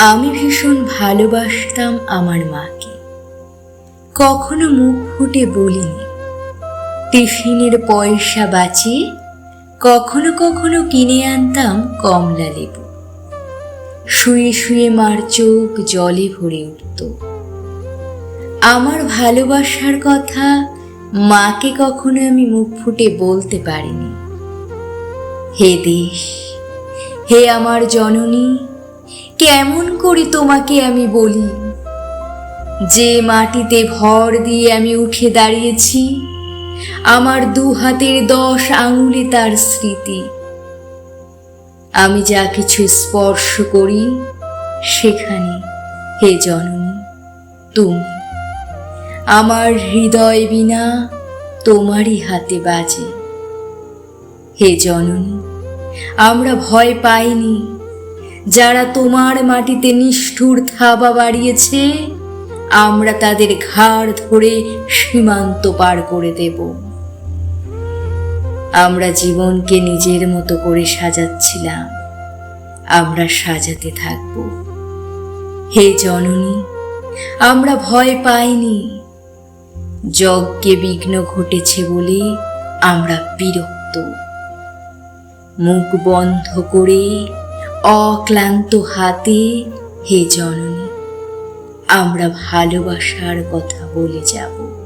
আমি ভীষণ ভালোবাসতাম আমার মাকে। কখনো মুখ ফুটে বলিনি। টিফিনের পয়সা বাঁচিয়ে কখনো কখনো কিনে আনতাম কমলা লেবু। শুয়ে শুয়ে মার চোখ জলে ভরে উঠত। আমার ভালোবাসার কথা মাকে কখনো আমি মুখ ফুটে বলতে পারিনি। হে দেশ, হে আমার জননী কেমন করে তোমাকে আমি বলি? যে মাটিতে ভর দিয়ে আমি উঠে দাঁড়িয়েছি, আমার দু হাতের দশ আঙুলে তার স্মৃতি। আমি যা কিছু স্পর্শ করি, সেখানে হে জননী, তুমি। আমার হৃদয় বিনা তোমারই হাতে বাজে। হে জননী, আমরা ভয় পাইনি যারা তোমার মাটিতে নিষ্ঠুর থাবা বাড়িয়েছে, আমরা তাদের ঘাড় ধরে সীমান্ত পার করে দেব। আমরা জীবনকে নিজের মতো করে সাজাচ্ছিলাম। আমরা সাজাতে থাকব। হে জননী, আমরা ভয় পাইনি। যজ্ঞে বিঘ্ন ঘটেছে বলে আমরা বিরক্ত। মুখ বন্ধ করে অক্লান্ত হাতে হে জননী আমরা ভালোবাসার কথা বলে যাব।